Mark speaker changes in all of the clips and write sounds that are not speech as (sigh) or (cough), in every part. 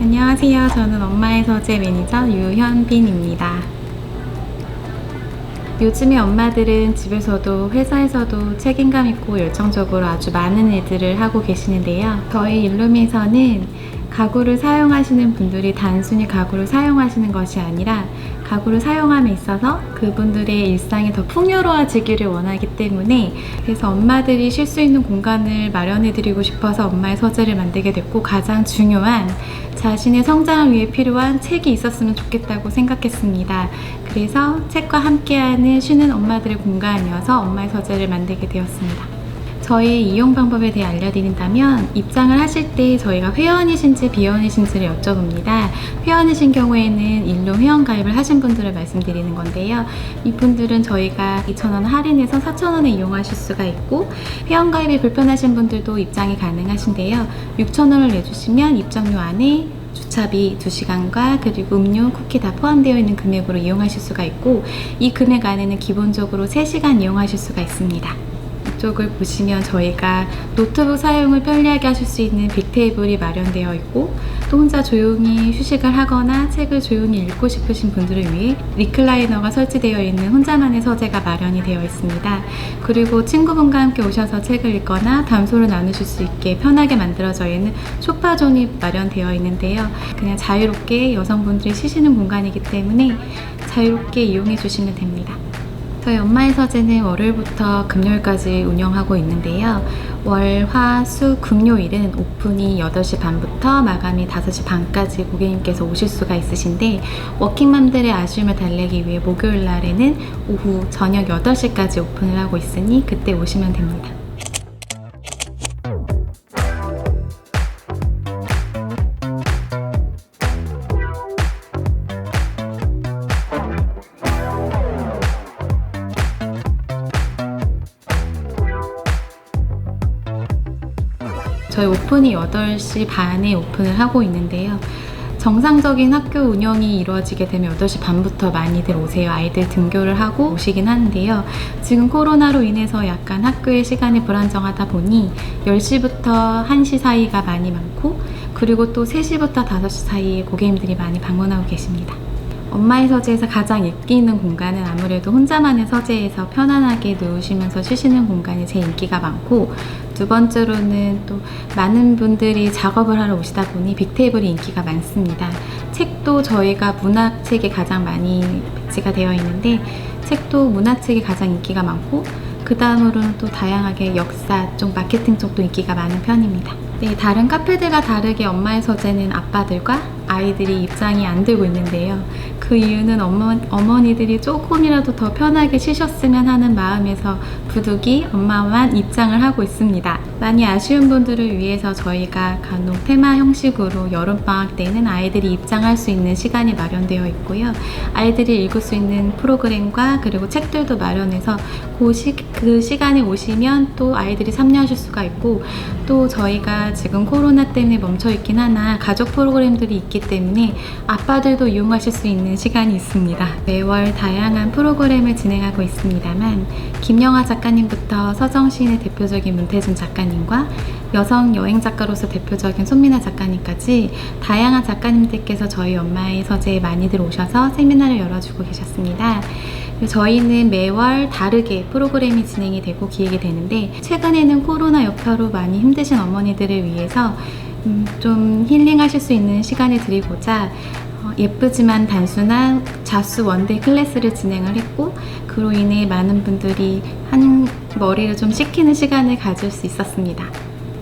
Speaker 1: 안녕하세요. 저는 엄마의 서재 매니저 유현빈입니다. 요즘에 엄마들은 집에서도 회사에서도 책임감 있고 열정적으로 아주 많은 일들을 하고 계시는데요. 저희 일룸에서는 가구를 사용하시는 분들이 단순히 가구를 사용하시는 것이 아니라 가구를 사용함에 있어서 그분들의 일상이 더 풍요로워지기를 원하기 때문에 그래서 엄마들이 쉴 수 있는 공간을 마련해 드리고 싶어서 엄마의 서재를 만들게 됐고 가장 중요한 자신의 성장을 위해 필요한 책이 있었으면 좋겠다고 생각했습니다. 그래서 책과 함께하는 쉬는 엄마들의 공간이어서 엄마의 서재를 만들게 되었습니다. 저희 이용 방법에 대해 알려드린다면 입장을 하실 때 저희가 회원이신지 비원이신지를 여쭤봅니다. 회원이신 경우에는 일로 회원 가입을 하신 분들을 말씀드리는 건데요. 이분들은 저희가 2,000원 할인해서 4,000원에 이용하실 수가 있고 회원 가입이 불편하신 분들도 입장이 가능하신데요. 6,000원을 내주시면 입장료 안에 주차비 2시간과 그리고 음료, 쿠키 다 포함되어 있는 금액으로 이용하실 수가 있고 이 금액 안에는 기본적으로 3시간 이용하실 수가 있습니다. 이쪽을 보시면 저희가 노트북 사용을 편리하게 하실 수 있는 빅테이블이 마련되어 있고 또 혼자 조용히 휴식을 하거나 책을 조용히 읽고 싶으신 분들을 위해 리클라이너가 설치되어 있는 혼자만의 서재가 마련이 되어 있습니다. 그리고 친구분과 함께 오셔서 책을 읽거나 담소를 나누실 수 있게 편하게 만들어져 있는 소파존이 마련되어 있는데요. 그냥 자유롭게 여성분들이 쉬시는 공간이기 때문에 자유롭게 이용해 주시면 됩니다. 저희 엄마의 서재는 월요일부터 금요일까지 운영하고 있는데요. 월, 화, 수, 금요일은 오픈이 8시 반부터 마감이 5시 반까지 고객님께서 오실 수가 있으신데 워킹맘들의 아쉬움을 달래기 위해 목요일 날에는 오후 저녁 8시까지 오픈을 하고 있으니 그때 오시면 됩니다. 저희 오픈이 8시 반에 오픈을 하고 있는데요. 정상적인 학교 운영이 이루어지게 되면 8시 반부터 많이들 오세요. 아이들 등교를 하고 오시긴 하는데요. 지금 코로나로 인해서 약간 학교의 시간이 불안정하다 보니 10시부터 1시 사이가 많이 많고 그리고 또 3시부터 5시 사이에 고객님들이 많이 방문하고 계십니다. 엄마의 서재에서 가장 인기 있는 공간은 아무래도 혼자만의 서재에서 편안하게 누우시면서 쉬시는 공간이 제일 인기가 많고 두 번째로는 또 많은 분들이 작업을 하러 오시다 보니 빅테이블이 인기가 많습니다. 책도 저희가 문학책이 가장 많이 배치가 되어 있는데 책도 문학책이 가장 인기가 많고 그 다음으로는 또 다양하게 역사 쪽, 마케팅 쪽도 인기가 많은 편입니다. 네, 다른 카페들과 다르게 엄마의 서재는 아빠들과 아이들이 입장이 안 되고 있는데요. 그 이유는 어머, 어머니들이 조금이라도 더 편하게 쉬셨으면 하는 마음에서 부득이 엄마만 입장을 하고 있습니다. 많이 아쉬운 분들을 위해서 저희가 간혹 테마 형식으로 여름방학 때는 아이들이 입장할 수 있는 시간이 마련되어 있고요. 아이들이 읽을 수 있는 프로그램과 그리고 책들도 마련해서 그, 시, 그 시간에 오시면 또 아이들이 참여하실 수가 있고 또 저희가 지금 코로나 때문에 멈춰 있긴 하나 가족 프로그램들이 있기 때문에 아빠들도 이용하실 수 있는 시간이 있습니다. 매월 다양한 프로그램을 진행하고 있습니다만 김영하 작가님부터 서정 시인의 대표적인 문태준 작가님과 여성 여행 작가로서 대표적인 손민아 작가님까지 다양한 작가님들께서 저희 엄마의 서재에 많이들 오셔서 세미나를 열어주고 계셨습니다. 저희는 매월 다르게 프로그램이 진행이 되고 기획이 되는데 최근에는 코로나 여파로 많이 힘드신 어머니들을 위해서 음, 좀 힐링하실 수 있는 시간을 드리고자 어, 예쁘지만 단순한 자수 원데이 클래스를 진행을 했고 그로 인해 많은 분들이 한 머리를 좀 식히는 시간을 가질 수 있었습니다.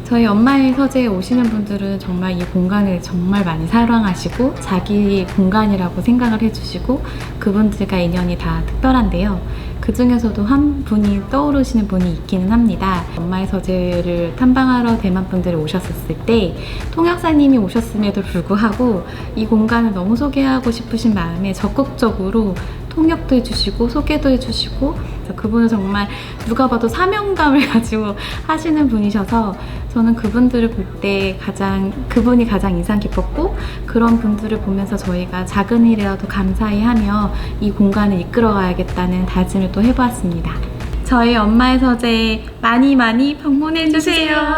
Speaker 1: 저희 엄마의 서재에 오시는 분들은 정말 이 공간을 정말 많이 사랑하시고 자기 공간이라고 생각을 해주시고 그분들과 인연이 다 특별한데요. 그 중에서도 한 분이 떠오르시는 분이 있기는 합니다. 엄마의 서재를 탐방하러 대만 분들이 오셨었을 때 통역사님이 오셨음에도 불구하고 이 공간을 너무 소개하고 싶으신 마음에 적극적으로 통역도 해주시고 소개도 해주시고 그분은 정말 누가 봐도 사명감을 (laughs) 가지고 하시는 분이셔서 저는 그분들을 볼 때 가장 그분이 가장 인상 깊었고 그런 분들을 보면서 저희가 작은 일이라도 감사히 하며 이 공간을 이끌어가야겠다는 다짐을 또 해보았습니다. 저희 엄마의 서재 많이 많이 방문해 주세요.